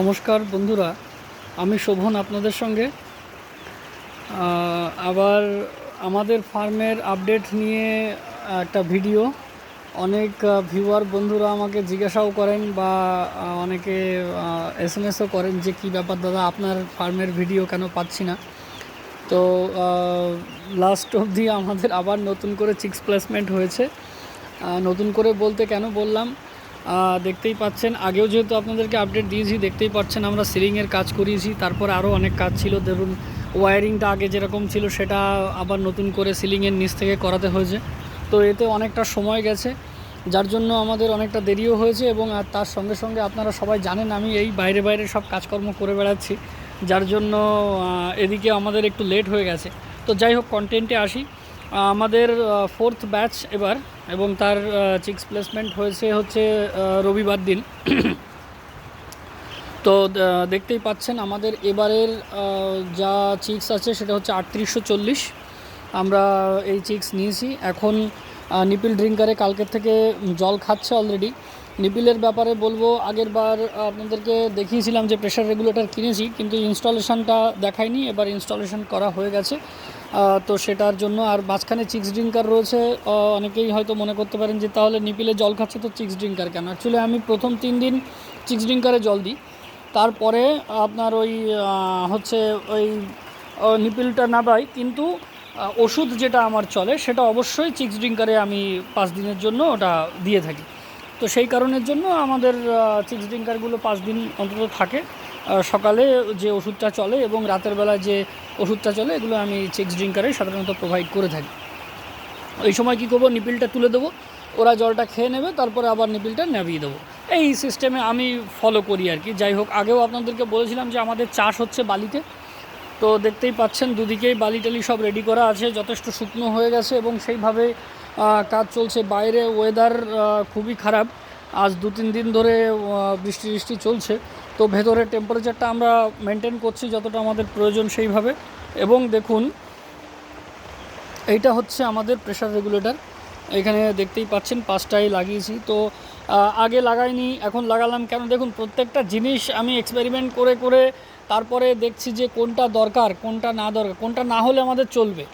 নমস্কার বন্ধুরা, আমি শোভন আপনাদের সঙ্গে। আবার আমাদের ফার্মের আপডেট নিয়ে একটা ভিডিও। অনেক ভিউয়ার বন্ধুরা আমাকে জিজ্ঞাসাও করেন বা অনেকে এস এম এসও করেন যে কী ব্যাপার দাদা, আপনার ফার্মের ভিডিও কেন পাচ্ছি না? তো লাস্ট অবধি আমাদের আবার নতুন করে চিক্স প্লেসমেন্ট হয়েছে। নতুন করে বলতে কেন বললাম দেখতেই পাচ্ছেন। আগেও যেহেতু আপনাদেরকে আপডেট দিয়েছি, দেখতেই পাচ্ছেন আমরা সিলিংয়ের কাজ করিয়েছি। তারপর আরও অনেক কাজ ছিল। ধরুন ওয়ারিংটা আগে যেরকম ছিল, সেটা আবার নতুন করে সিলিংয়ের নিচ থেকে করাতে হয়েছে। তো এতে অনেকটা সময় গেছে, যার জন্য আমাদের অনেকটা দেরিও হয়েছে এবং আর তার সঙ্গে সঙ্গে আপনারা সবাই জানেন, আমি এই বাইরে বাইরে সব কাজকর্ম করে বেড়াচ্ছি। যার জন্য এদিকে আমাদের একটু লেট হয়ে গেছে। তো যাই হোক কন্টেন্টে আসি। আমাদের ফোর্থ ব্যাচ এবার, এবং তার চিক্স প্লেসমেন্ট হয়েছে হচ্ছে রবিবার দিন। তো দেখতেই পাচ্ছেন আমাদের এবারের যা চিক্স আছে সেটা হচ্ছে আটত্রিশশো চল্লিশ। আমরা এই চিক্স নিয়েছি। এখন নিপিল ড্রিঙ্কারে কালকের থেকে জল খাচ্ছে অলরেডি নিপিলের ব্যাপারে বলব, আগের বার আপনাদেরকে দেখিয়েছিলাম যে প্রেশার রেগুলেটর কিনেছি, কিন্তু ইনস্টলেশনটা দেখায়নি, এবার ইনস্টলেশন করা হয়ে গেছে। তো সেটার জন্য আর মাঝখানে চিক্স ড্রিঙ্কার রয়েছে অনেকেই হয়তো মনে করতে পারেন যে তাহলে নিপিলে জল খাচ্ছে তো চিক্স ড্রিঙ্কার কেন? অ্যাকচুয়ালি আমি প্রথম তিন দিন চিক্স ড্রিঙ্কারে জল দিই। তারপরে আপনার ওই হচ্ছে ওই নিপিলটা না পাই কিন্তু ওষুধ যেটা আমার চলে, সেটা অবশ্যই চিক্স ড্রিঙ্কারে আমি পাঁচ দিনের জন্য ওটা দিয়ে থাকি। তো সেই কারণের জন্য আমাদের চিক্স ড্রিঙ্কারগুলো পাঁচ দিন অন্তত থাকে। সকালে যে ওষুধটা চলে এবং রাতের বেলা যে ওষুধটা চলে, এগুলো আমি চিক্স ড্রিঙ্কারে সাধারণত প্রোভাইড করে থাকি। এই সময় কী করব? নিপিলটা তুলে দেবো, ওরা জলটা খেয়ে নেবে, তারপরে আবার নিপিলটা নামিয়ে দেবো। এই সিস্টেমে আমি ফলো করি আর কি। যাই হোক, আগেও আপনাদেরকে বলেছিলাম যে আমাদের চাষ হচ্ছে বালিতে। তো দেখতেই পাচ্ছেন, দুদিকেই বালি টালি সব রেডি করা আছে, যথেষ্ট শুকনো হয়ে গেছে এবং সেইভাবে কাজ চলছে। বাইরে ওয়েদার খুবই খারাপ। আজ দু তিন দিন ধরে বৃষ্টি বৃষ্টি চলছে। তো ভেতরে টেম্পারেচারটা আমরা মেনটেন করছি যতটা আমাদের প্রয়োজন সেইভাবে। এবং দেখুন, এইটা হচ্ছে আমাদের প্রেশার রেগুলেটর এখানে দেখতেই পাচ্ছেন পাঁচটাই লাগিয়েছি। তো আগে লাগাইনি, এখন লাগালাম কেন? দেখুন, প্রত্যেকটা জিনিস আমি এক্সপেরিমেন্ট করে করে তারপরে দেখছি যে কোনটা দরকার, কোনটা না দরকার, কোনটা না হলে আমাদের চলবে।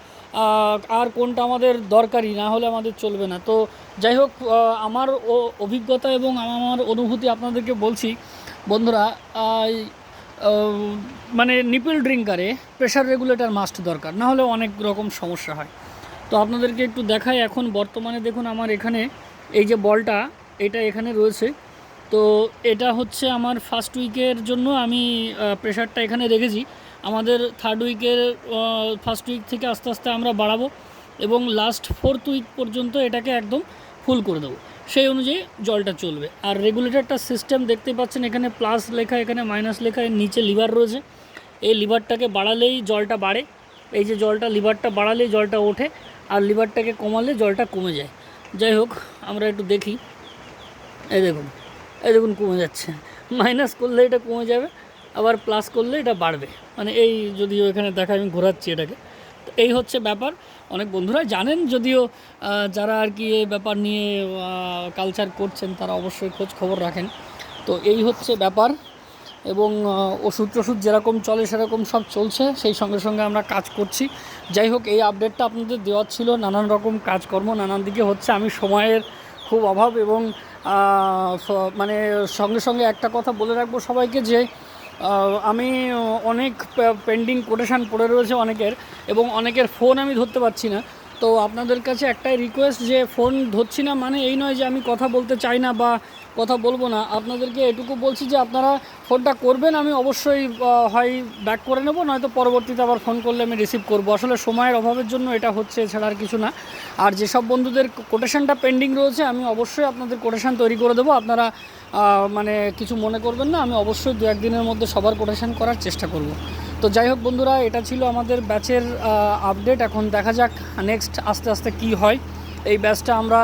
আর কোনটা আমাদের দরকারি না হলে আমাদের চলবে না। তো যাই হোক আমার ও- অভিজ্ঞতা এবং আমার অনুভূতি আপনাদেরকে বলছি, বন্ধুরা মানে নিপিল ড্রিঙ্কারে প্রেশার রেগুলেটর মাস্ট দরকার, না হলে অনেক রকম সমস্যা হয়। তো আপনাদেরকে একটু দেখাই, এখন বর্তমানে দেখুন আমার এখানে এই যে বলটা, এটা এখানে রয়েছে। তো এটা হচ্ছে আমার ফার্স্ট উইকের জন্য আমি প্রেশারটা এখানে রেখেছি। আমাদের থার্ড উইকের ফার্স্ট উইক থেকে আস্তে আস্তে আমরা বাড়াবো এবং লাস্ট ফোর্থ উইক পর্যন্ত এটাকে একদম ফুল করে দেবো। সেই অনুযায়ী জলটা চলবে। আর রেগুলেটরটা সিস্টেম দেখতে পাচ্ছেন, এখানে প্লাস লেখা, এখানে মাইনাস লেখা, এর নিচে লিভার রয়েছে। এই লিভারটাকে বাড়ালেই জলটা বাড়ে। এই যে জলটা লিভারটা বাড়ালেই জলটা ওঠে আর লিভারটাকে কমালে জলটা কমে যায়। যাই হোক, আমরা একটু দেখি। এই দেখুন। এই দেখুন কমে যাচ্ছে। মাইনাস করলে এটা কমে যাবে, আবার প্লাস করলে এটা বাড়বে। মানে এই যদিও এখানে দেখা আমি ঘোরাচ্ছি এটাকে। তো এই হচ্ছে ব্যাপার। অনেক বন্ধুরা জানেন যদিও যারা আর কি এই ব্যাপার নিয়ে কালচার করছেন, তারা অবশ্যই খোঁজ খবর রাখেন। তো এই হচ্ছে ব্যাপার। এবং ওষুধ টষুধ যেরকম চলে, সেরকম সব চলছে। সেই সঙ্গে সঙ্গে আমরা কাজ করছি। যাই হোক, এই আপডেটটা আপনাদের দেওয়ার ছিল। নানান রকম কাজকর্ম, নানান দিকে হচ্ছে। আমি সময়ের খুব অভাব এবং মানে সঙ্গে সঙ্গে একটা কথা বলে রাখব সবাইকে যে আমি অনেক পেন্ডিং কোটেশান পড়ে রয়েছে অনেকের এবং অনেকের ফোন আমি ধরতে পারছি না। তো আপনাদের কাছে একটাই রিকোয়েস্ট যে ফোন ধরছি না মানে এই নয় যে আমি কথা বলতে চাই না বা কথা বলব না। আপনাদেরকে এটুকু বলছি যে আপনারা ফোনটা করবেন, আমি অবশ্যই হয় ব্যাক করে নেব, নয়তো পরবর্তীতে আবার ফোন করলে আমি রিসিভ করব। আসলে সময়ের অভাবের জন্য এটা হচ্ছে এছাড়া আর কিছু না। আর যেসব বন্ধুদের কোটেশনটা পেন্ডিং রয়েছে, আমি অবশ্যই আপনাদের কোটেশন তৈরি করে দেবো। আপনারা মানে কিছু মনে করবেন না, আমি অবশ্যই দু একদিনের মধ্যে সবার কোটেশন করার চেষ্টা করব। তো যাই হোক বন্ধুরা, এটা ছিল আমাদের ব্যাচের আপডেট এখন দেখা যাক নেক্সট আস্তে আস্তে কি হয়। এই ব্যাচটা আমরা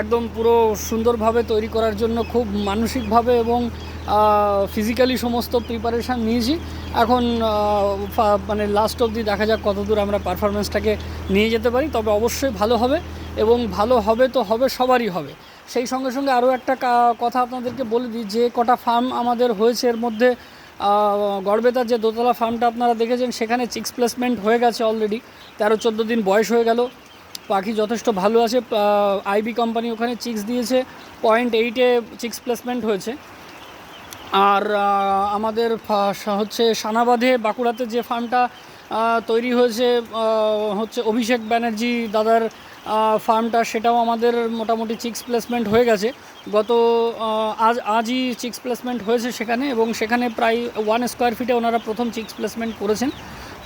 একদম পুরো সুন্দরভাবে তৈরি করার জন্য খুব মানসিকভাবে এবং ফিজিক্যালি সমস্ত প্রিপারেশান নিয়েছি। এখন মানে লাস্ট অবধি দেখা যাক কতদূর আমরা পারফরমেন্সটাকে নিয়ে যেতে পারি। তবে অবশ্যই ভালো হবে এবং ভালো হবে তো হবে, সবারই হবে। সেই সঙ্গে সঙ্গে আরও একটা কথা আপনাদেরকে বলে দিই, যে কটা ফার্ম আমাদের হয়েছে এর মধ্যে গড়বেতার যে দোতলা ফার্মটা আপনারা দেখেছেন, সেখানে চিক্স প্লেসমেন্ট হয়ে গেছে অলরেডি তেরো চোদ্দ দিন বয়স হয়ে গেল। পাখি যথেষ্ট ভালো আছে আইবি কোম্পানি ওখানে চিক্স দিয়েছে পয়েন্ট এইটে চিক্স প্লেসমেন্ট হয়েছে। আর আমাদের হচ্ছে সানাবাধে বাঁকুড়াতে যে ফার্মটা তৈরি হয়েছে হচ্ছে অভিষেক ব্যানার্জি দাদার ফার্মটা, সেটাও আমাদের মোটামুটি চিক্স প্লেসমেন্ট হয়ে গেছে। গত আজ, আজই চিক্স প্লেসমেন্ট হয়েছে সেখানে এবং সেখানে প্রায় ওয়ান স্কোয়ার ফিটে ওনারা প্রথম চিক্স প্লেসমেন্ট করেছেন।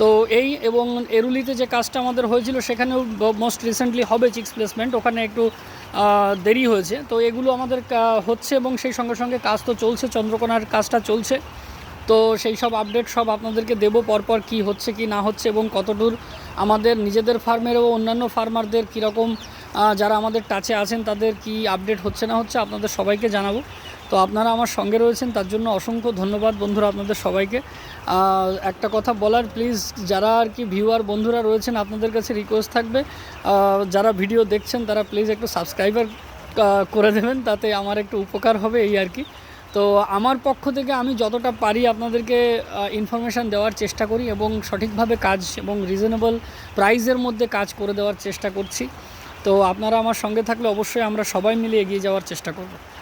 তো এই এবং এরুলিতে যে কাজটা আমাদের হয়েছিল, সেখানেও মোস্ট রিসেন্টলি হবে চিক্স প্লেসমেন্ট ওখানে একটু দেরি হয়েছে। তো এগুলো আমাদের হচ্ছে এবং সেই সঙ্গে সঙ্গে কাজ তো চলছে, চন্দ্রকোনার কাজটা চলছে। তো সেই সব আপডেট সব আপনাদেরকে দেবো পরপর কি হচ্ছে, কি না হচ্ছে এবং কতদূর আমাদের নিজেদের ফার্মের ও অন্যান্য ফার্মারদের কীরকম যারা আমাদের টাচে আছেন, তাদের কি আপডেট হচ্ছে না হচ্ছে আপনাদের সবাইকে জানাব। তো আপনারা আমার সঙ্গে রয়েছেন, তার জন্য অসংখ্য ধন্যবাদ বন্ধুরা আপনাদের সবাইকে। একটা কথা বলার প্লিজ যারা আর কি ভিউয়ার বন্ধুরা রয়েছেন, আপনাদের কাছে রিকোয়েস্ট থাকবে। যারা ভিডিও দেখছেন, তারা প্লিজ একটু সাবস্ক্রাইবার করে দেবেন, তাতে আমার একটু উপকার হবে এই আর কি। তো আমার পক্ষ থেকে আমি যতটা পারি আপনাদেরকে ইনফরমেশান দেওয়ার চেষ্টা করি এবং সঠিকভাবে কাজ এবং রিজনেবল প্রাইজের মধ্যে কাজ করে দেওয়ার চেষ্টা করছি। তো আপনারা আমার সঙ্গে থাকলে অবশ্যই আমরা সবাই মিলে এগিয়ে যাওয়ার চেষ্টা করব।